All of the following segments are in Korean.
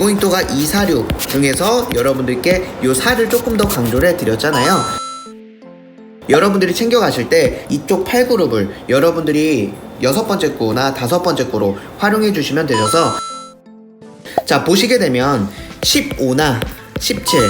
비고잉도가 246 중에서 여러분들께 요 4를 조금 더 강조를 해드렸잖아요. 여러분들이 챙겨가실 때 이쪽 8그룹을 여러분들이 여섯 번째 구나 다섯 번째 구로 활용해 주시면 되셔서 자 보시게 되면 15나 17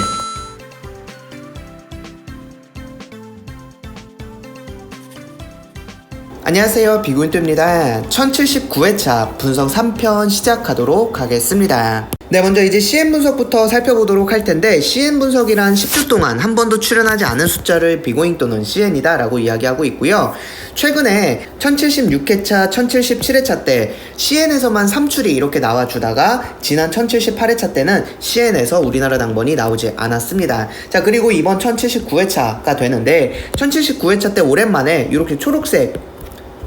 안녕하세요. 비구인토입니다. 1079회차 분석 3편 시작하도록 하겠습니다 네 먼저 이제 CN 분석부터 살펴보도록 할 텐데 CN 분석이란 10주 동안 한 번도 출연하지 않은 숫자를 비고잉 또는 CN이다 라고 이야기하고 있고요. 최근에 1076회차 1077회차 때 CN에서만 3출이 이렇게 나와주다가 지난 1078회차 때는 CN에서 우리나라 당번이 나오지 않았습니다. 자 그리고 이번 1079회차가 되는데 1079회차 때 오랜만에 이렇게 초록색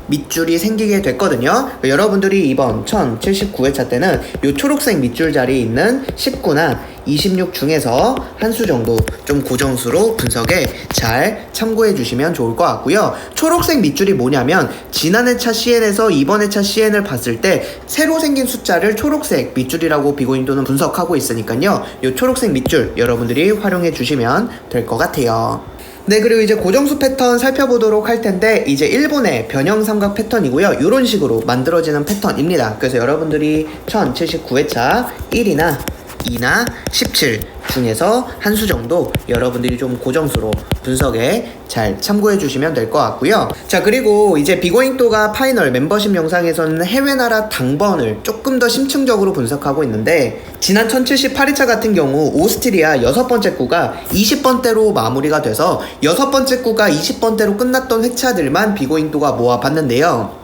밑줄이 생기게 됐거든요. 여러분들이 이번 1079회차 때는 이 초록색 밑줄 자리에 있는 19나 26 중에서 한 수 정도 좀 고정수로 분석에 잘 참고해 주시면 좋을 것 같고요. 초록색 밑줄이 뭐냐면 지난해 차 CN에서 이번에 차 CN을 봤을 때 새로 생긴 숫자를 초록색 밑줄이라고 비고인도는 분석하고 있으니까요. 이 초록색 밑줄 여러분들이 활용해 주시면 될 것 같아요. 네, 그리고 이제 고정수 패턴 살펴보도록 할 텐데, 이제 일본의 변형 삼각 패턴이고요. 이런 식으로 만들어지는 패턴입니다. 그래서 여러분들이 1079회차 1이나 2나 17 중에서 한 수 정도 여러분들이 좀 고정수로 분석에 잘 참고해 주시면 될 것 같고요. 자, 그리고 이제 비고잉도가 파이널 멤버십 영상에서는 해외 나라 당번을 조금 더 심층적으로 분석하고 있는데 지난 1078회차 같은 경우 오스트리아 여섯 번째 구가 20번대로 마무리가 돼서 여섯 번째 구가 20번대로 끝났던 회차들만 비고잉도가 모아봤는데요.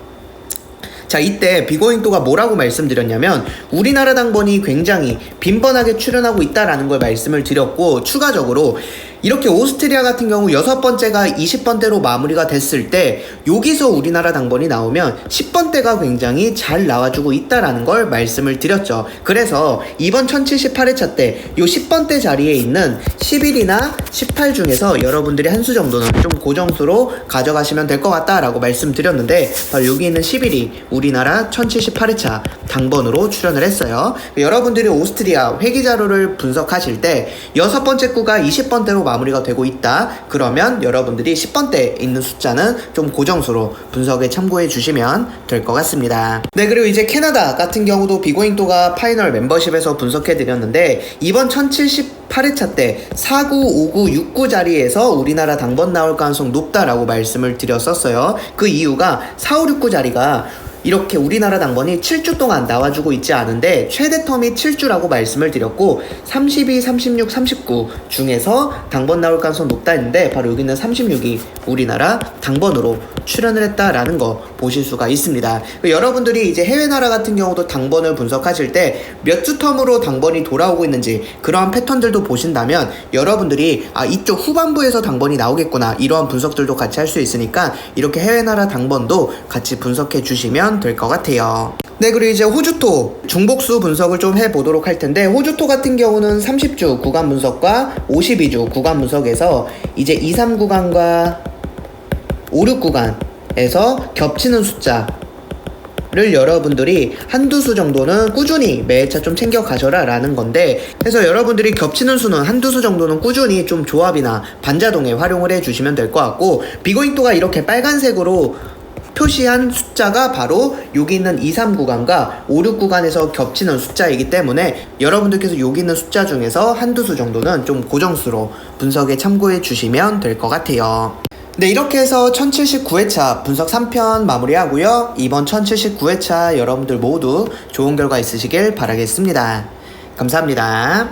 자, 이때 비고잉도가 뭐라고 말씀드렸냐면 우리나라 당번이 굉장히 빈번하게 출연하고 있다라는 걸 말씀을 드렸고 추가적으로 이렇게 오스트리아 같은 경우 여섯 번째가 20번대로 마무리가 됐을 때 여기서 우리나라 당번이 나오면 10번대가 굉장히 잘 나와주고 있다라는 걸 말씀을 드렸죠. 그래서 이번 1078회차 때요 10번대 자리에 있는 11이나 18 중에서 여러분들이 한 수 정도는 좀 고정수로 가져가시면 될 것 같다라고 말씀드렸는데 바로 여기 있는 11이 우리나라 1078회차 당번으로 출연을 했어요. 여러분들이 오스트리아 회기 자료를 분석하실 때 여섯 번째 구가 20번대로 마무리가 되고 있다. 그러면 여러분들이 10번대에 있는 숫자는 좀 고정수로 분석에 참고해 주시면 될 것 같습니다. 네, 그리고 이제 캐나다 같은 경우도 비고잉도가 파이널 멤버십에서 분석해 드렸는데 이번 1078회차 때 49, 59, 69 자리에서 우리나라 당번 나올 가능성 높다라고 말씀을 드렸었어요. 그 이유가 4, 5, 69 자리가 이렇게 우리나라 당번이 7주 동안 나와주고 있지 않은데 최대 텀이 7주라고 말씀을 드렸고 32, 36, 39 중에서 당번 나올 가능성 높다 했는데 바로 여기는 36이 우리나라 당번으로 출연을 했다라는 거 보실 수가 있습니다. 여러분들이 이제 해외 나라 같은 경우도 당번을 분석하실 때 몇 주 텀으로 당번이 돌아오고 있는지 그러한 패턴들도 보신다면 여러분들이 아 이쪽 후반부에서 당번이 나오겠구나 이러한 분석들도 같이 할 수 있으니까 이렇게 해외 나라 당번도 같이 분석해 주시면 될 것 같아요. 네, 그리고 이제 호주토 중복수 분석을 좀 해보도록 할 텐데, 호주토 같은 경우는 30주 구간 분석과 52주 구간 분석에서 이제 2, 3 구간과 5, 6 구간 에서 겹치는 숫자, 를 여러분들이 한두 수 정도는 꾸준히 매차 좀 챙겨 가셔라 라는 건데 그래서 여러분들이 겹치는 수는 한두 수 정도는 꾸준히 좀 조합이나 반자동에 활용을 해 주시면 될 것 같고 비고잉도가 이렇게 빨간색으로 표시한 숫자가 바로 여기 있는 2, 3 구간과 5, 6 구간에서 겹치는 숫자이기 때문에 여러분들께서 여기 있는 숫자 중에서 한두 수 정도는 좀 고정수로 분석에 참고해 주시면 될 것 같아요. 네, 이렇게 해서 1079회차 분석 3편 마무리하고요. 이번 1079회차 여러분들 모두 좋은 결과 있으시길 바라겠습니다. 감사합니다.